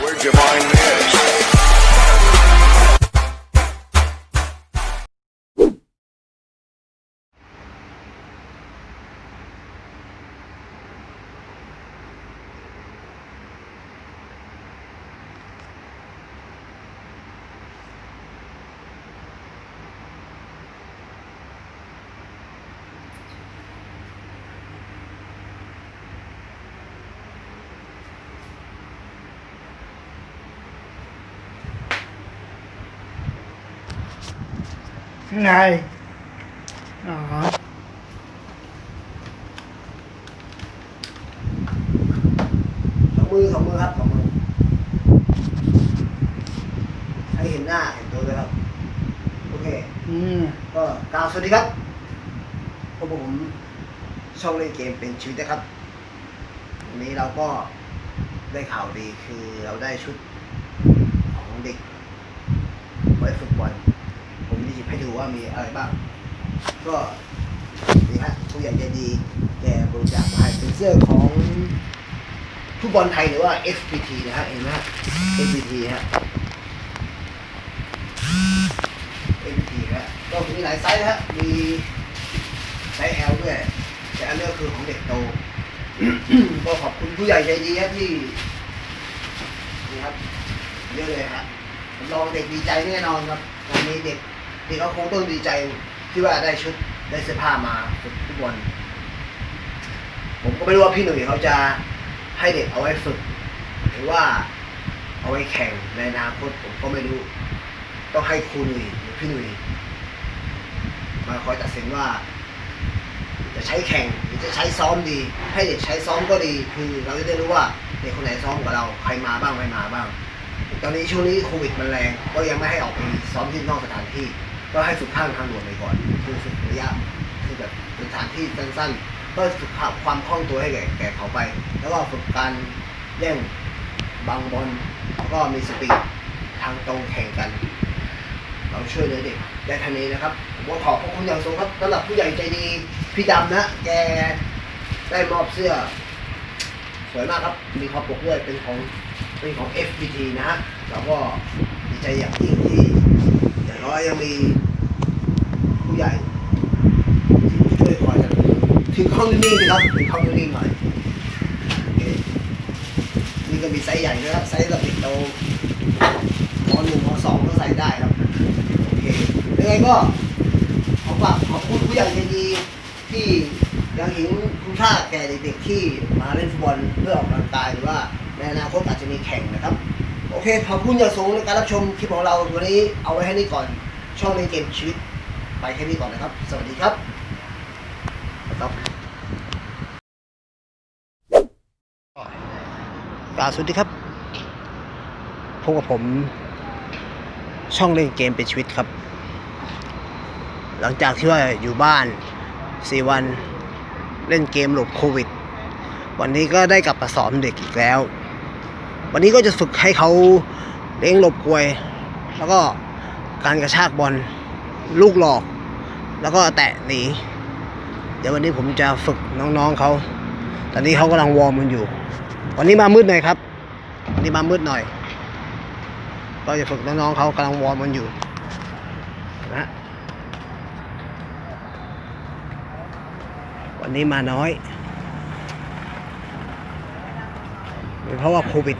Where'd you find this? ไง อ๋อ สองมือสองมือครับสองมือให้เห็นหน้าเห็นตัวเลยครับ โอเค อืม ก็กล่าวสวัสดีครับพวกผมช่องเล่นเกมเป็นชีวิตนะครับ วันนี้เราก็ได้ข่าวดีคือเราได้ชุดของเด็กไว้ฝึกบอลผมจะหยิบ ให้ดูว่ามีอะไรบ้าง ก็นี่ฮะผู้ใหญ่ใจดีแกบริจาคมาให้เป็นเสื้อของฟุตบอลไทยหรือว่า FPT นะฮะเห็นไหมฮะ FPT ฮะ FPT ฮะก็มีหลายไซส์นะฮะมีไซส์ L ด้วยแต่อันนี้ก็คือของเด็กโตก็ขอบคุณผู้ใหญ่ใจดีครับที่นี่ครับเยอะเลยฮะผมลองเด็กดีใจแน่นอนครับวันนี้เด็ก เด็กเขาคงต้องดีใจที่ว่าได้ชุดได้เสื้อผ้ามาฝึกฟุตบอลผมก็ไม่รู้ว่าพี่หนุ่ยเขาจะให้เด็กเอาไว้ฝึก หรือว่าเอาไว้แข่งในอนาคตผมก็ไม่รู้ ต้องให้ครูหนุ่ยหรือพี่หนุ่ยมาคอยตัดสินว่า จะใช้แข่งหรือจะใช้ซ้อมดี ให้เด็กใช้ซ้อมก็ดี คือเราจะได้รู้ว่าเด็กคนไหนซ้อมกับเราใครมาบ้างไม่มาบ้าง ตอนนี้ช่วงนี้โควิดมันแรง ก็ยังไม่ให้ออกไปซ้อมที่นอกสถานที่ ก็ให้ฝึกข้างทางด่วนไปก่อนคือฝึกระยะคือแบบเป็นสถานที่สั้นๆก็ฝึกความคล่องตัวให้แก่แก่เขาไป แล้วก็ฝึกการแย่งบางบอลแล้วก็มีสปีดทางตรงแข่งกัน เราช่วยเหลือเด็กได้ทันนี้นะครับผมก็ขอบพระคุณอย่างสูงครับสำหรับผู้ใหญ่ใจดีพี่ดำนะแกได้มอบเสื้อ สวยมากครับ มีคอปกด้วยเป็นของเป็นของ FPT นะฮะเราก็ดีใจอย่างยิ่งที่ อย่างน้อยยังมีผู้ใหญ่ที่ช่วยคอยสนับสนุนถือข้องนิ่งๆนะครับถือข้องนิ่งๆหน่อยนี่ก็มีไซส์ใหญ่นะครับไซส์ระดับโตมหนึ่งมสองก็ใส่ได้ครับโอเคยังไงก็ขอฝากขอบคุณผู้ใหญ่ใจดีที่ยังเห็นคุณค่าแก่เด็กๆที่มาเล่นฟุตบอลเพื่อออกกำลังกายหรือว่าในอนาคตอาจจะมีแข่งนะครับ โอเคขอบคุณอย่างสูงในการรับชมคลิปของเราวันนี้เอาไว้แค่นี้ก่อน ช่องเล่นเกมชีวิต ไปแค่นี้ก่อนนะครับ สวัสดีครับครับลาสวัสดีครับพบกับผม ช่องเล่นเกมเป็นชีวิตครับ หลังจากที่ว่าอยู่บ้าน 4 วันเล่นเกมหลบโควิด วันนี้ก็ได้กลับมาสอนเด็กอีกแล้ว วันนี้ก็จะฝึกให้เขาเลี้ยงหลบกลวย แล้วก็การกระชากบอลลูกหลอก แล้วก็แตะหนีเดี๋ยววันนี้ผมจะฝึกน้องๆเขาตอนนี้เขากำลังวอร์มกันอยู่ วันนี้มามืดหน่อยครับวันนี้มามืดหน่อยก็จะฝึกน้องๆเขากำลังวอร์มกันอยู่นะวันนี้มาน้อย เพราะว่าโควิด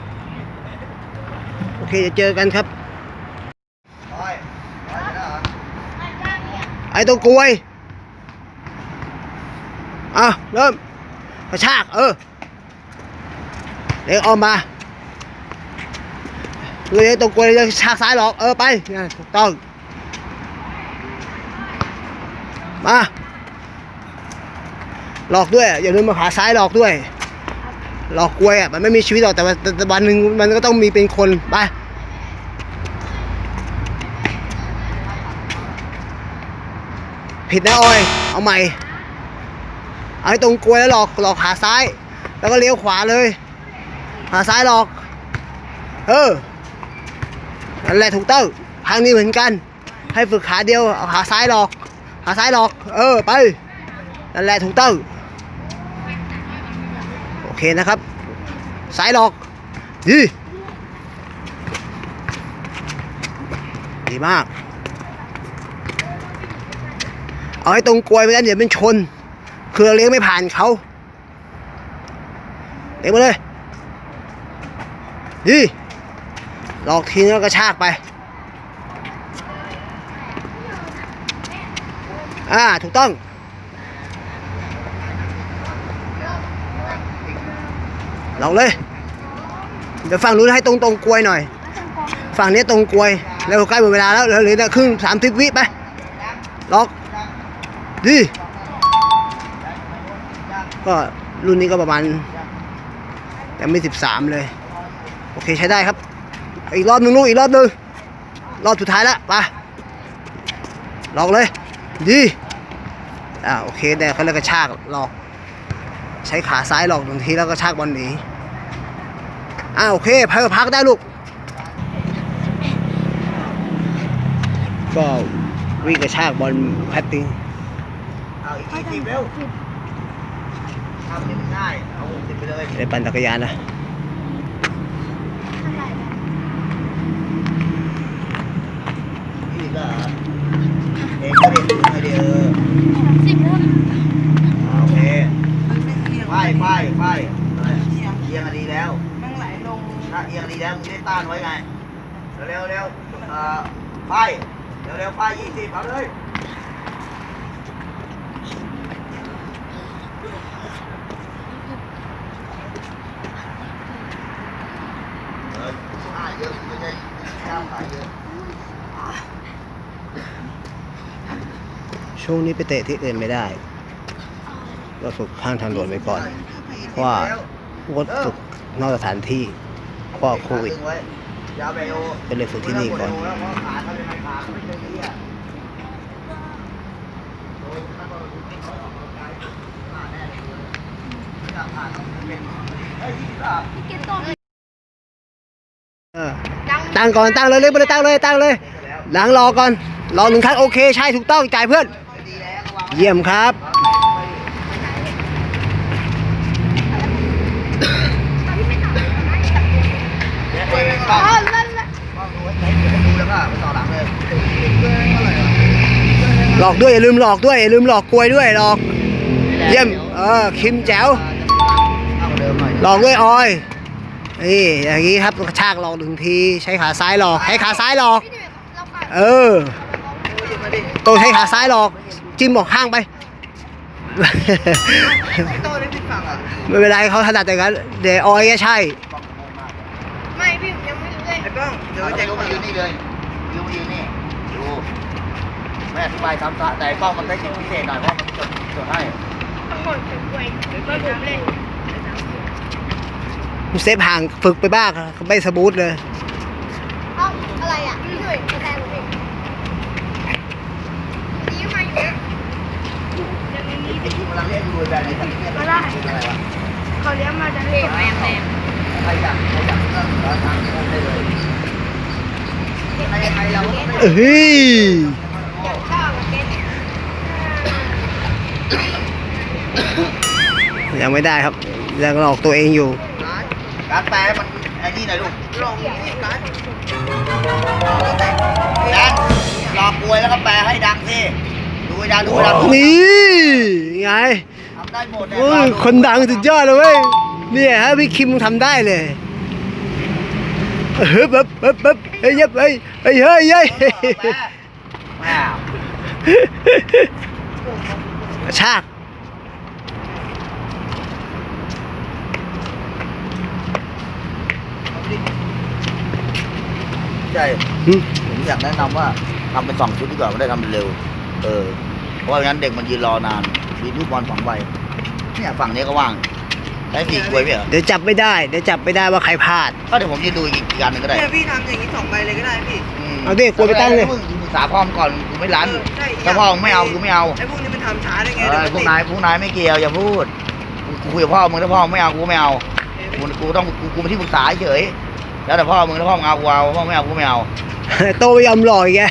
เคจะเจอกันครับไอ้ตัวกลวยอะเริ่มกระชากเออเดี๋ยวออกมาเลยตรงกลวยเลยฉากซ้ายหรอกเออไปนี่ถูกต้องมาหลอกด้วยอย่าลืมมาขาซ้ายหลอกด้วย หลอกกล้วยอะมันไม่มีชีวิตหรอกแต่ว่าแต่วันหนึ่งมันก็ต้องมีเป็นคนไปผิดนะออยเอาใหม่ เอาให้ตรงกล้วยแล้วหลอกหลอกขาซ้าย แล้วก็เลี้ยวขวาเลยขาซ้ายหลอก เออนั่นแหละถูกต้องทางนี้เหมือนกัน ให้ฝึกขาเดียวเอาขาซ้ายหลอกขาซ้ายหลอก เออไปนั่นแหละถูกต้อง เคนะครับ สายหลอกดีดีมาก เอาให้ตรงกลวยไม่ได้เดี๋ยวมันชน เครือเลี้ยงไม่ผ่านเขาเลี้ยงมาเลยดีหลอกทีนึงแล้วก็ชากไป อ่า ถูกต้อง ลองเลย เดี๋ยวฝั่งนู้นให้ตรงตรงกลวยหน่อย ฝั่งนี้ตรงกลวยแล้วใกล้หมดเวลาแล้วเหลือเหลือครึ่งสามสิบวิไปล็อกดีก็รุ่นนี้ก็ประมาณยังไม่สิบสามเลย โอเคใช้ได้ครับ อีกรอบหนึ่งลูกอีกรอบหนึ่งรอบสุดท้ายแล้วไปลองเลย ดีอ่าโอเคแต่เขาเรียกกระชากหลอก ใช้ขาซ้ายหลอกหนึ่งทีแล้วก็ชากบอลหนี อ่าโอเคพักพักได้ลูก ก็วิ่งกระชากบอลแพตติ้งเอาอีกยี่สิบเร็วทำนี่มันง่ายเอาหกสิบไปเลยได้ปั่นจักรยานนะนี่ก็เองก็เด็กถึงไอเดียโอเคไฟไฟไฟเอียงอะดีแล้ว มันไหลลง ถ้าเอียงดีแล้วมึงได้ต้านไว้ไง เร็วเร็วเอ่อไฟเร็วเร็วไฟยี่สิบเอาเลยเอออ่าเยอะไม่ใช่ข้ามขาเยอะช่วงนี้ไปเตะที่อื่นไม่ได้ ก็ฝึกข้างทางด่วนไปก่อน เพราะว่างดฝึกนอกสถานที่ เพราะว่าโควิดยาวไปโอก็เลยฝึกที่นี่ก่อนแล้วเพราะขาเขาเป็นไม้ขาเขาไม่เคยเลี้ยโดยถ้าเราไม่ค่อยออกกำลังกายขาแน่เลยไม่อยากขาต้องเป็นเฮ้ยยี่สิบอะเออตั้งก่อนตั้งเลยเรียกไปเลยตั้งเลยตั้งเลยหลังรอก่อนรอหนึ่งครั้งโอเคใช่ถูกต้องจ่ายเพื่อนดีแล้วระวังเยี่ยมครับ เดี๋ยวเองกล้องกล้องดูไว้ใช้เดี๋ยวให้ดูแล้วก็ไปต่อหลังเลย หลอกด้วยอย่าลืมหลอกด้วยอย่าลืมหลอกกลวยด้วยหลอก เยี่ยมเออคิมแจ๋วเอาเดิมหน่อยหลอกด้วยออยนี่อย่างนี้ครับกระชากหลอกหนึ่งทีใช้ขาซ้ายหลอกใช้ขาซ้ายหลอก เออตัวใช้ขาซ้ายหลอก จิ้มออกข้างไปโต้ได้พี่ฝั่งอะไม่เป็นไรเขาถนัดแต่กันเดี๋ยวออยก็ใช่ไม่พี่ยังไม่รู้เลยไอ้กล้องเดี๋ยวจะมายืนนี่เลยยืนมายืนนี่ดู ไม่อธิบายซ้ำซะแต่ไอ้กล้องมันได้สิทธิพิเศษหน่อยเพราะมันจดจดให้ทั้งหมดเป็นกล้วยก็รู้เลยเซฟห่างฝึกไปบ้างไม่สมูทเลย เอ้าอะไรอะพี่หน่วยกระแตผมเองดีมาอยู่เนี่ยยังมีนี่ไอ้ที่กำลังเรียกดูแบบไหนสักเนี่ยก็ได้อะไรวะเขาเลี้ยงมาจะเล่นแมมแมมใครอยากใครอยากเริ่มร้านทางเริ่มได้เลยในไทยเราก็ไม่เอ้ยข้าวกับเก็ตยังไม่ได้ครับยังหลอกตัวเองอยู่การแปลมันไอ้นี่หน่อยลูกลองนี่การดังหลอกกวยแล้วก็แปลให้ดังสิดูให้ดังดูให้ดังนี่ไงทำได้หมดเนี่ยโอ้ยคนดังสุดยอดเลยเว้ยเนี่ยฮะพี่คิมทำได้เลยเฮ้ยแบบแบบแบบเฮ้ยเฮ้ยเฮ้ยเฮ้ยเฮ้ยเฮ้ยว้าว กระชากใช่หึผมอยากแนะนำว่าทำเป็นสองชุดดีกว่าไม่ได้ทำเป็นเร็ว เออ เพราะว่างั้นเด็กมันยืนรอนานมีลูกบอลสองใบเนี่ยฝั่งนี้ก็ว่างใช้สี่กล้วยไหมเหรอเดี๋ยวจับไม่ได้ เดี๋ยวจับไม่ได้ว่าใครพลาด ก็เดี๋ยวผมยืนดูอีกอีกอันหนึงก็ได้เนี่ยพี่ทำอย่างนี้สองใบเลยก็ได้พี่ มเอาดิกล้วยไปตั้งเลยมึง ปรึกษาพ่อมงก่อนกูไม่รันเออใช่ถ้าพ่อมึงไม่เอากูไม่เอาไอ้พวกนี้มันทำช้าได้ไงเออพวกนายพวกนายไม่เกี่ยวอย่าพูดกูกูคุยกับพ่อมึงถ้าพ่อมึงไม่เอากูไม่เอากูกูต้องกูกูเป็นที่ปรึกษาเฉยแล้วแต่พ่อมึงถ้าพ่อมึงเอากูเอาพ่อไม่เอากูไม่เอาโตไม่ยอมหลอกอีกแก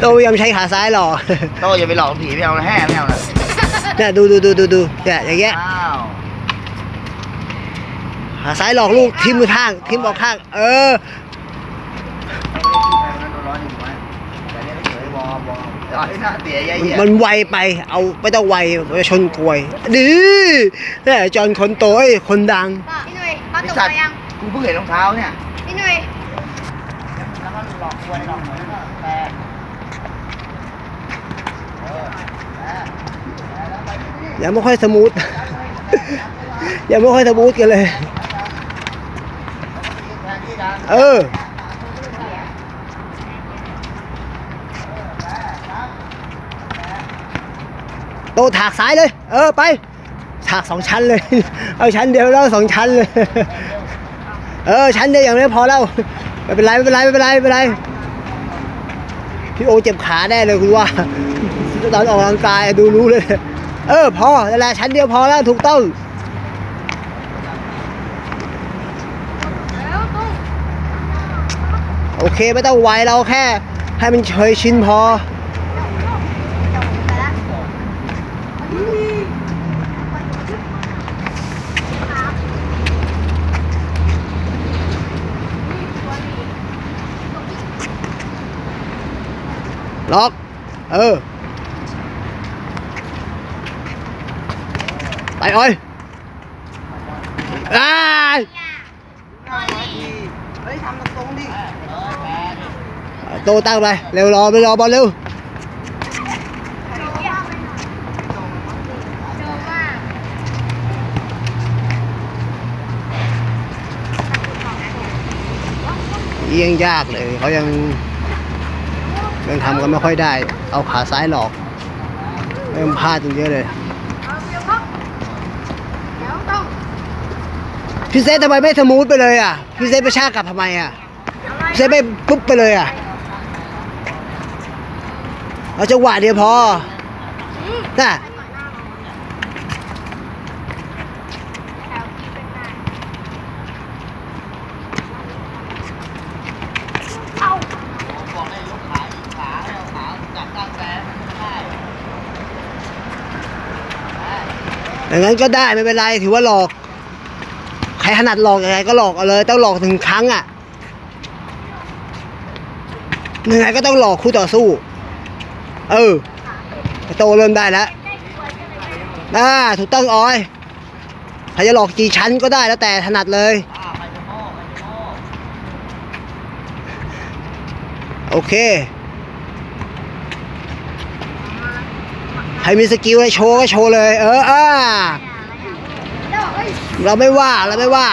โตไม่ยอมใช้ขาซ้ายหลอกโต้อย่าไปหลอกผีไม่เอานะแห่ไม่เอานะเนี่ยดูดูดูดูดูเนี่ยอย่างเงี้ยอ้าวขาซ้ายหลอกลูกทิมมือข้างทิมออกข้าง เออ วอวน้าเตี๋ยแย่มันไวไปเอาไม่ต้องไวไปชนกลวยดีนี่ยจอนคนโตไอ้คนดังพี่หนุ่ยเขาตกสัตไปว์ยังกูเพิ่งเห็นรองเท้าเนี่ยพี่หนุ่ยแล้วก็หลอกกวยหลอกเหวยแล้วก็แปรเออแปรแปรแล้วไปที่นี่ยังไม่ค่อยสมูทยังไม่ค่อยสมูทกันเลย เออ โตถากซ้ายเลย เออไป ถากสองชั้นเลย เอาชั้นเดียวแล้วสองชั้นเลย เออชั้นเดียวอย่างนี้พอแล้วไม่เป็นไรไม่เป็นไรไม่เป็นไรไม่เป็นไรพี่โอเจ็บขาแน่เลยคุณว่าตอนออกกำลังกายดูรู้เลย เออพอนั่นแหละชั้นเดียวพอแล้วถูกต้องโอเคไม่ต้องไวเราแค่ ให้มันเคยชินพอ ล็อก เออ ไปอ้อยอ้ายเฮ้ยทำตรงดิโตตั้งไป เร็วรอไปรอบอลเร็วยังยากเลยเขายัง ยังทำกันไม่ค่อยได้ เอาขาซ้ายหลอกยังพลาดตรงเยอะเลย พี่เซตทำไมไม่สมูทไปเลยอะ พี่เซตไปชากลับทำไมอะพี่เซตไปปุ๊บไปเลยอะ เอาจังหวะเดียวพอน่ะ เอา บอกให้ยกขาอีกขาเอาขาจับตั้งแปรไม่ได้ อย่างนั้นก็ได้ไม่เป็นไรถือว่าหลอก ใครถนัดหลอกยังไงก็หลอกเอาเลย ต้องหลอกถึงครั้งอะยังไงก็ต้องหลอกคู่ต่อสู้ เออโตเริ่มได้แล้วอ่าถูกต้องออยใครจะหลอกกี่ชั้นก็ได้แล้วแต่ถนัดเลย โอเค ครมีสกิลอะไรโชว์ก็โชว์เลย เอออ่าเราไม่ว่าเราไม่ว่า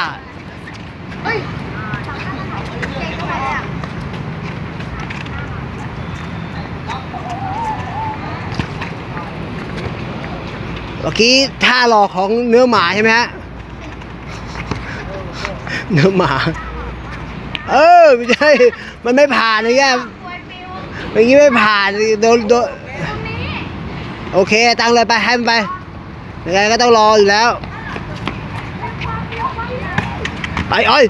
เมื่อกี้ท่าหลอกของเนื้อหมาใช่ไหมฮะ เนื้อหมา เออไม่ใช่ มันไม่ผ่านเงี้ยกวยฟิวอย่างงี้ไม่ผ่านโดนโดน โอเคตั้งเลยไปให้มันไปยังไงก็ต้องรออยู่แล้วไปอ้อย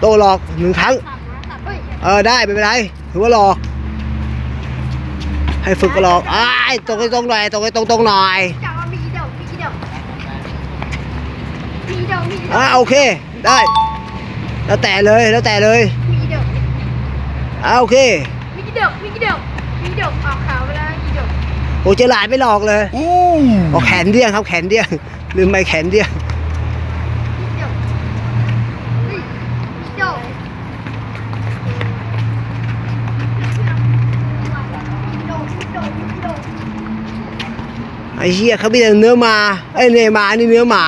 โตหลอกหนึ่งครั้งเฮ้ยเออได้ไม่เป็นไรถือว่าหลอก ให้ฝึกก็หลอกอ้ายตรงไปตรงหน่อยตรงไปตรงตรงหน่อยจับมามีกี่เดียวมีกี่เดียวมีกี่เดียวมีกี่เดียวอ่าโอเค ได้ แล้วแต่เลยแล้วแต่เลยมีกี่เดียวอ่าโอเคมีกี่เดียวมีกี่เดียวมีกี่เดียวออกขาวไปแล้วกี่เดียวโอ้เจหลานไม่หลอกเลยบอกแขนเดี้ยงครับแขนเดี้ยงลืมไปแขนเดี้ยงมีกี่เดียวเฮ้ยมีกี่เดียวมีกี่เดียวมีกี่เดียวมีกี่เดียวไอ้เหี้ยเขามีแต่เนื้อมาไอ้ยเนื้อมานี่เนื้อหมา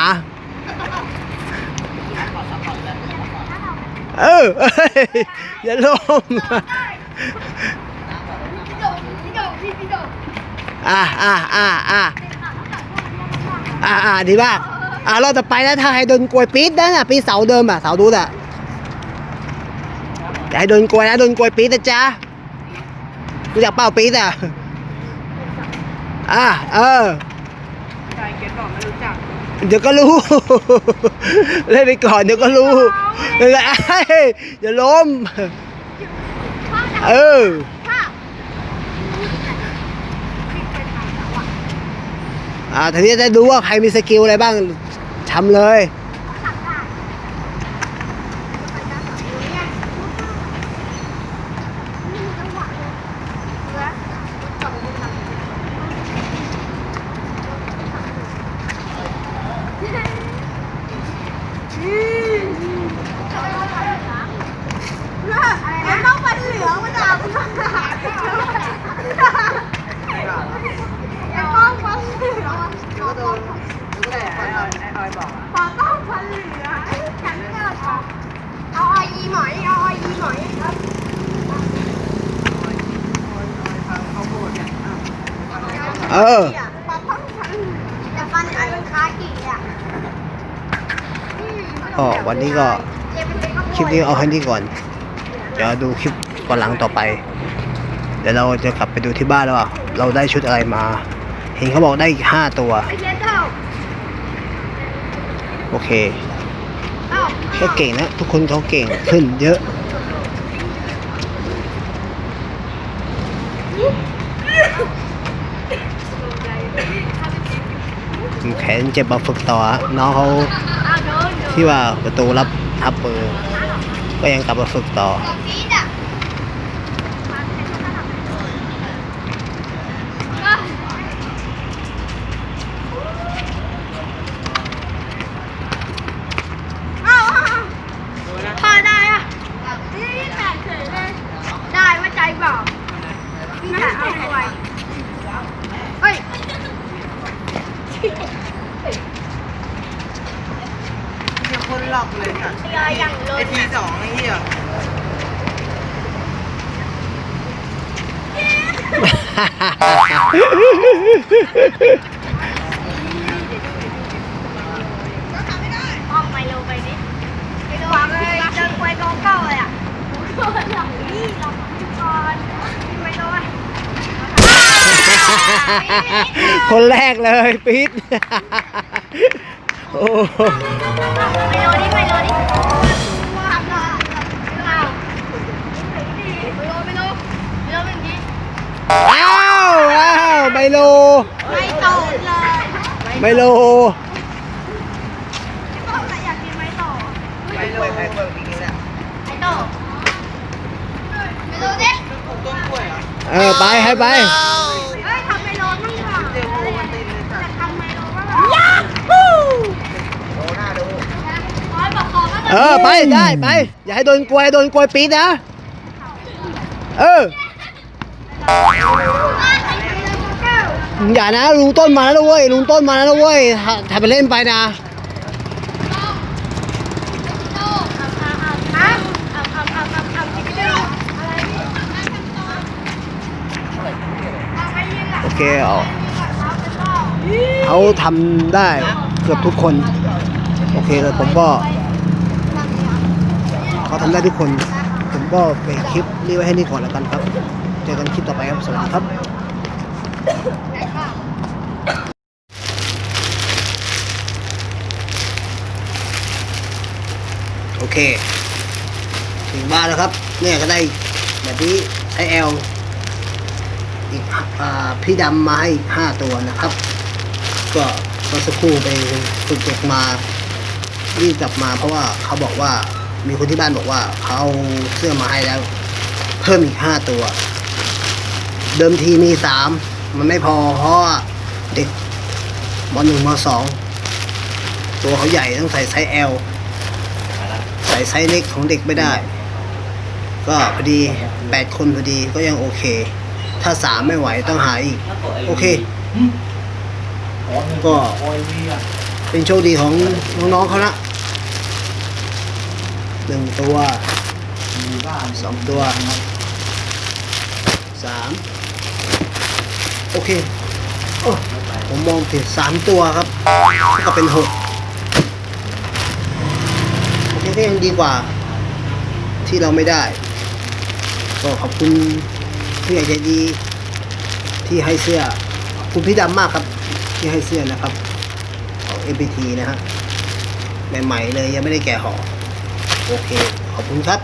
เออเอ้ยอย่าล้มอ่าอ่าอ่าอ่าอ่าอ่าดีมากอ่ารอบต่อไปนะถ้าให้โดนกลวยปี๊ดนะปี๊ดเสาเดิมอะเสาดูน่ะอย่าให้โดนกลวยนะโดนกลวยปี๊ดนะจ๊ะรู้จักเป้าปี๊ดอะอ่าเออ เดี๋ยวก็รู้ เล่นไปก่อนเดี๋ยวก็รู้เอ้ยอย่าล้ม เอออ่าทีนี้จะดูว่าใครมีสกิลอะไรบ้างทำเลย เออ ปรับพังพังแต่ฟันอันเป็นคากิอะอืม ก็วันนี้ก็คลิปนี้เอาให้นี่ก่อน เดี๋ยวดูคลิปวันหลังต่อไป เดี๋ยวเราจะกลับไปดูที่บ้านแล้วว่าเราได้ชุดอะไรมา เห็นเขาบอกได้อีกห้าตัว โอเคเอ้าก็เก่งนะ ทุกคนเขาเก่งขึ้นเยอะแขนเจ็บมาฝึกต่อน้องเขา ที่ว่าประตูรับทับปืนก็ยังกลับมาฝึกต่อาวอ้าวพอได้อะนี่แตกเฉยเลย ได้ว่าใจบอกพี่แต่เอาไว้เฮ้ย มีคนหลอกเลยค่ะ ยายอย่างเล ไอย ทีสองไอ้เหี้ย ออกไปเร็วไปดิไปเร็วเลยเจอควยกองเก้าเลยอะโดน หลังนี่หลังก่อนไปเลยคนแรกเลยปี๊ดโอ้ไปโลดิไปโลดิว้าวว้าวไปโลไปโลไปโลเป็นนี้ว้าวว้าวไมโลไม่โตเลยไมโลโตแต่อยากกินไม่โตไปเลยไปเปิดปีนี้แหละไม่โตไปโล ดิต้นกล้วยเหรอเออไปให้ไป เฮ้ยทำไมโลนั่งหลังเจอโมวันตินเลยจ้ะจะทำไมโลบ้างล่ะยาฮูโอ้หน้าดูร้อยบอกคอก็เออไปได้ไป อย่าให้โดนกลวยโดนกลวยปี๊ดนะ เอออย่านะลุงต้นมาแล้วนะเว้ยลุงต้นมาแล้วนะเว้ยถ้าถ้าไปเล่นไปนะ โอเคเขาทำได้เกือบทุกคน โอเคเลยผมก็เขาทำได้ทุกคน ผมก็ไปคลิปนี้ไว้ให้นี่ก่อนแล้วกันครับ เจอกันคลิปต่อไปครับ สวัสดีครับโอเค ถึงบ้านแล้วครับ เนี่ยก็ได้แบบนี้ใช้แอล อีกอพี่ดำมาให้อีกห้าตัวนะครับ ก็เมื่อสักครู่ไปฝึกเด็กมารีบกลับมา เพราะว่าเขาบอกว่ามีคนที่บ้านบอกว่าเขาเสื้อมาให้แล้ว เพิ่มอีกห้าตัว เดิมทีมีสามมันไม่พอเพราะเด็กมหนึ่งมสองตัวเขาใหญ่ต้องใส่ไซส์ L ใส่ไซส์เล็กของเด็กไม่ได้ ก็พอดีแปดคนพอดีก็ยังโอเค ถ้าสามไม่ไหวต้องหาอีก โอเค ก็เป็นโชคดีของน้องๆเขานะหนึ่งตัวสองตัวสามโอเคโอ้ผมมองผิดสามตัวครับก็เป็นหกโอเคก็ยังดีกว่า ที่เราไม่ได้ ก็ขอบคุณ ผู้ใหญ่ใจดีที่ให้เสื้อคุณพี่ดำมากครับ ที่ให้เสื้อนะครับของ MPT นะฮะใหม่ๆเลยยังไม่ได้แกะห่อโอเค ขอบคุณครับ